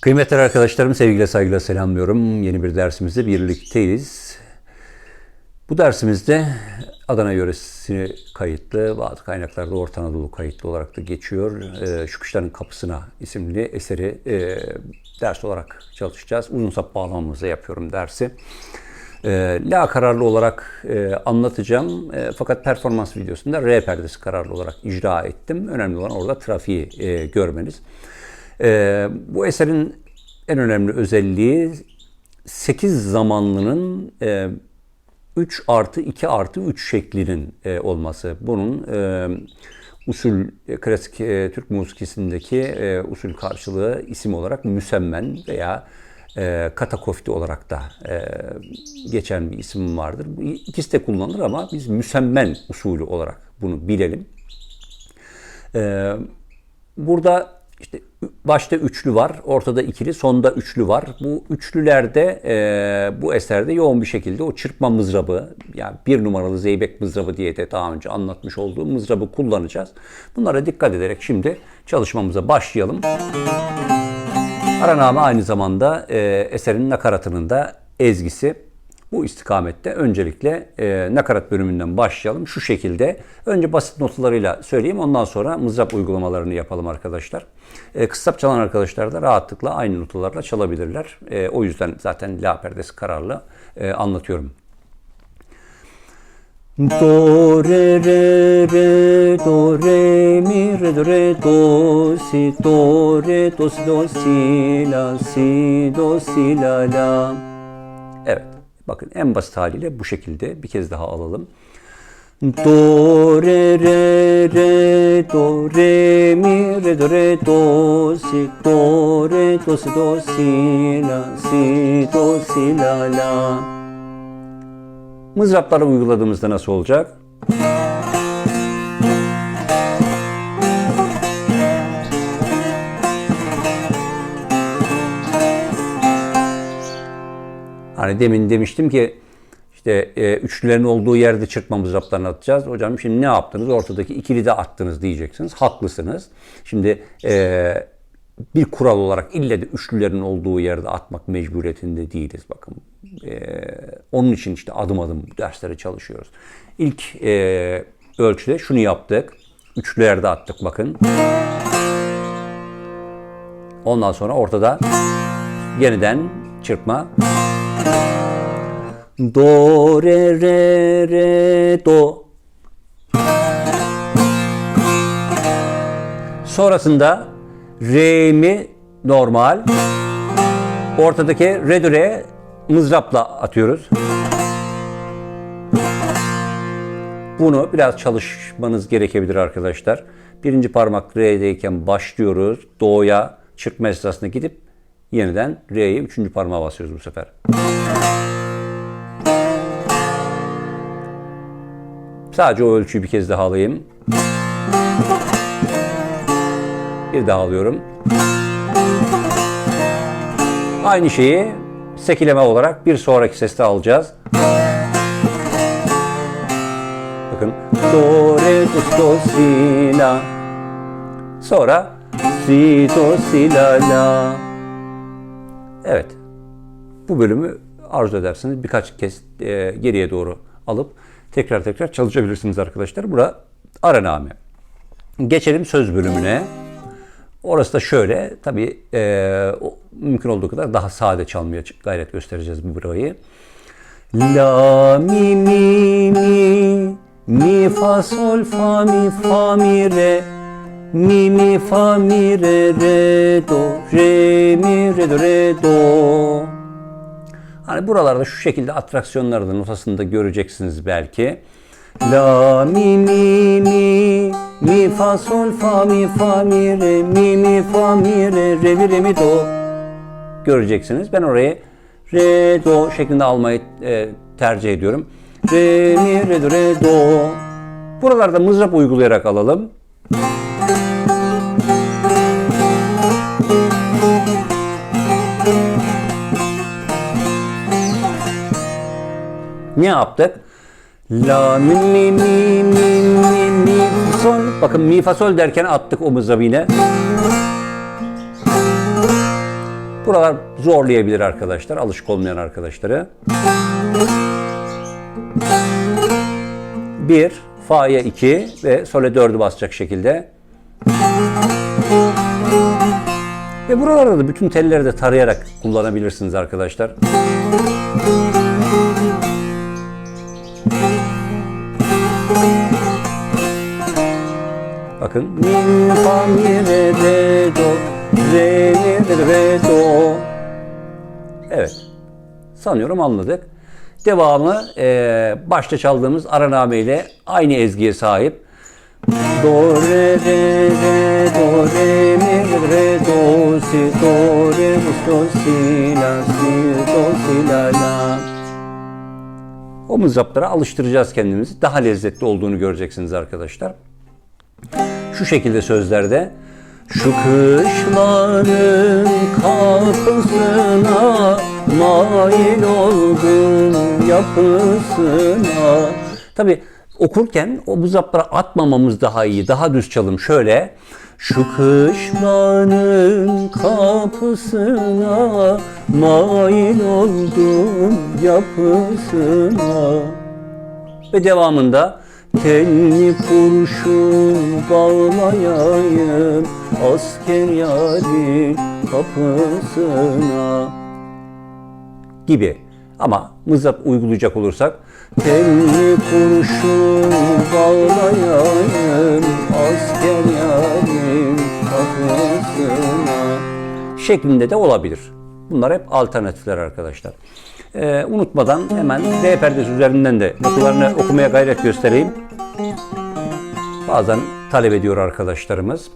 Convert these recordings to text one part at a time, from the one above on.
Kıymetli arkadaşlarım sevgiyle saygıyla selamlıyorum. Yeni bir dersimizde birlikteyiz. Bu dersimizde Adana yöresi kayıtlı, bazı kaynaklarda Orta Anadolu kayıtlı olarak da geçiyor. Ee, Kuşların Kapısına isimli eseri e, ders olarak çalışacağız. Uzun sap bağlamamızda yapıyorum dersi. E, La kararlı olarak e, anlatacağım. E, fakat performans videosunda R perdesi kararlı olarak icra ettim. Önemli olan orada trafiği e, görmeniz. E, bu eserin en önemli özelliği 8 zamanlının e, 3 artı 2 artı 3 şeklinin e, olması. Bunun e, usul, e, klasik e, Türk musikisindeki e, usul karşılığı isim olarak müsemmen veya e, katakofti olarak da e, geçen bir isim vardır. İkisi de kullanılır ama biz müsemmen usulü olarak bunu bilelim. E, burada işte başta üçlü var, ortada ikili, sonda üçlü var. Bu üçlülerde e, bu eserde yoğun bir şekilde o çırpma mızrabı, yani bir numaralı zeybek mızrabı diye de daha önce anlatmış olduğum mızrabı kullanacağız. Bunlara dikkat ederek şimdi çalışmamıza başlayalım. Araname aynı zamanda e, eserin nakaratının da ezgisi. Bu istikamette öncelikle e, nakarat bölümünden başlayalım. Şu şekilde önce basit notalarıyla söyleyeyim ondan sonra mızrap uygulamalarını yapalım arkadaşlar. E, kıstap çalan arkadaşlar da rahatlıkla aynı notalarla çalabilirler. E, o yüzden zaten la perdesi kararlı e, anlatıyorum. Do re re re do re mi re do re do si do re do si do si la si do si la la. Bakın en basit haliyle bu şekilde bir kez daha alalım. Do re re re do re mi re do re do si do re do si do si la si do si la la. Mızrapları uyguladığımızda nasıl olacak? Hani demin demiştim ki işte e, üçlülerin olduğu yerde çırpma mızraplarını atacağız. Hocam şimdi ne yaptınız? Ortadaki ikili de attınız diyeceksiniz. Haklısınız. Şimdi e, bir kural olarak ille de üçlülerin olduğu yerde atmak mecburiyetinde değiliz. Bakın e, onun için işte adım adım derslere çalışıyoruz. İlk e, ölçüde şunu yaptık. Üçlülerde attık bakın. Ondan sonra ortada yeniden çırpma. Do re re re do. Sonrasında re mi normal. Ortadaki re do re mızrapla atıyoruz. Bunu biraz çalışmanız gerekebilir arkadaşlar. Birinci parmak re'deyken başlıyoruz. Do'ya çırpma esnasında gidip yeniden re'ye üçüncü parmağa basıyoruz bu sefer. Sadece o ölçüyü bir kez daha alayım. Bir daha alıyorum. Aynı şeyi sekileme olarak bir sonraki seste alacağız. Bakın. Do, re, do, si, la. Sonra si, do, si, la, la. Evet. Bu bölümü arzu ederseniz birkaç kez e, geriye doğru alıp tekrar tekrar çalışabilirsiniz arkadaşlar. Bura araname. Geçelim söz bölümüne. Orası da şöyle. Tabii e, mümkün olduğu kadar daha sade çalmaya gayret göstereceğiz bu burayı. La mi mi mi mi fa sol fa mi fa mi re mi mi fa mi re re do re mi re do re do Hani buralarda şu şekilde atraksiyonları da notasında göreceksiniz belki. La mi mi mi mi fa sol fa mi fa mi re mi mi fa mi re re mi re mi do göreceksiniz. Ben orayı re do şeklinde almayı e, tercih ediyorum. Re mi re do re do. Buralarda mızrap uygulayarak alalım. Ne yaptık? La mi mi mi mi mi mi sol. Bakın mi fa sol derken attık o mızrabı yine. Buralar zorlayabilir arkadaşlar, alışık olmayan arkadaşları. Bir, Fa'ya 2 ve Sol'e 4'ü basacak şekilde. Ve buralarda da bütün telleri de tarayarak kullanabilirsiniz arkadaşlar. Bakın. Mi, fa, mi, re, re, do, re, mi, re, do. Evet. Sanıyorum anladık. Devamı e, başta çaldığımız araname ile aynı ezgiye sahip. Do, re, re, re, do, re, mi, re, do, si, do, re, mi, do, si, la, si, do, si, la, la. O mızraplara alıştıracağız kendimizi. Daha lezzetli olduğunu göreceksiniz arkadaşlar. Şu şekilde sözlerde şu kışların kapısına mail oldum yapısına. Tabi okurken o bu zaplara atmamamız daha iyi. Daha düz çalım şöyle. Şu kışlanın kapısına mail oldum yapısına. Ve devamında Telli kurşun bağlayayım asker yarin kapısına gibi. Ama mızrap uygulayacak olursak Telli kurşun bağlayayım asker yarin kapısına şeklinde de olabilir. Bunlar hep alternatifler arkadaşlar. Ee, unutmadan hemen D perdesi üzerinden de notalarını okumaya gayret göstereyim. Bazen talep ediyor arkadaşlarımız.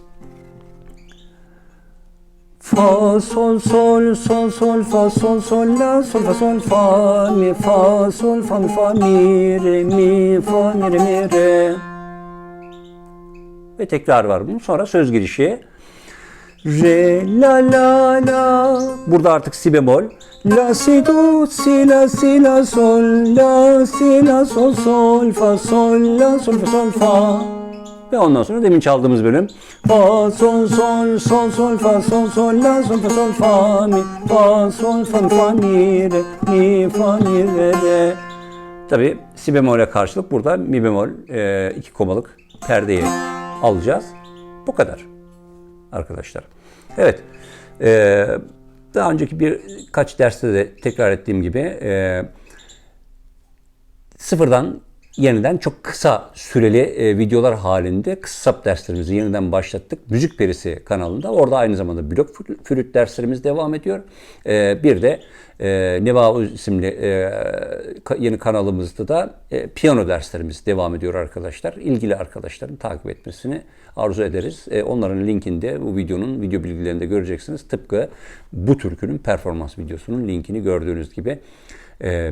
Fa sol sol sol sol fa sol sol la sol fa sol fa mi fa sol fa mi fa mi re mi fa mi re mi re ve tekrar var bunun. Sonra söz girişi. Re la la la. Burada artık si bemol. La si do si la si la sol la si la sol sol fa sol la sol fa sol fa. Ve ondan sonra demin çaldığımız bölüm. Fa sol sol sol sol fa sol sol la sol fa sol fa mi fa sol fa fa mi re mi fa mi re re. Tabi si bemole karşılık burada mi bemol iki komalık perdeyi alacağız. Bu kadar arkadaşlar. Evet. E, daha önceki birkaç derste de tekrar ettiğim gibi e, sıfırdan yeniden çok kısa süreli e, videolar halinde kısa derslerimizi yeniden başlattık. Müzik Perisi kanalında. Orada aynı zamanda blok flüt derslerimiz devam ediyor. E, bir de e, Neva isimli e, yeni kanalımızda da e, piyano derslerimiz devam ediyor arkadaşlar. İlgili arkadaşların takip etmesini arzu ederiz. E, onların linkinde bu videonun video bilgilerinde göreceksiniz. Tıpkı bu türkünün performans videosunun linkini gördüğünüz gibi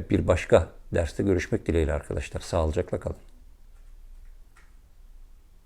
bir başka derste görüşmek dileğiyle arkadaşlar. Sağlıcakla kalın.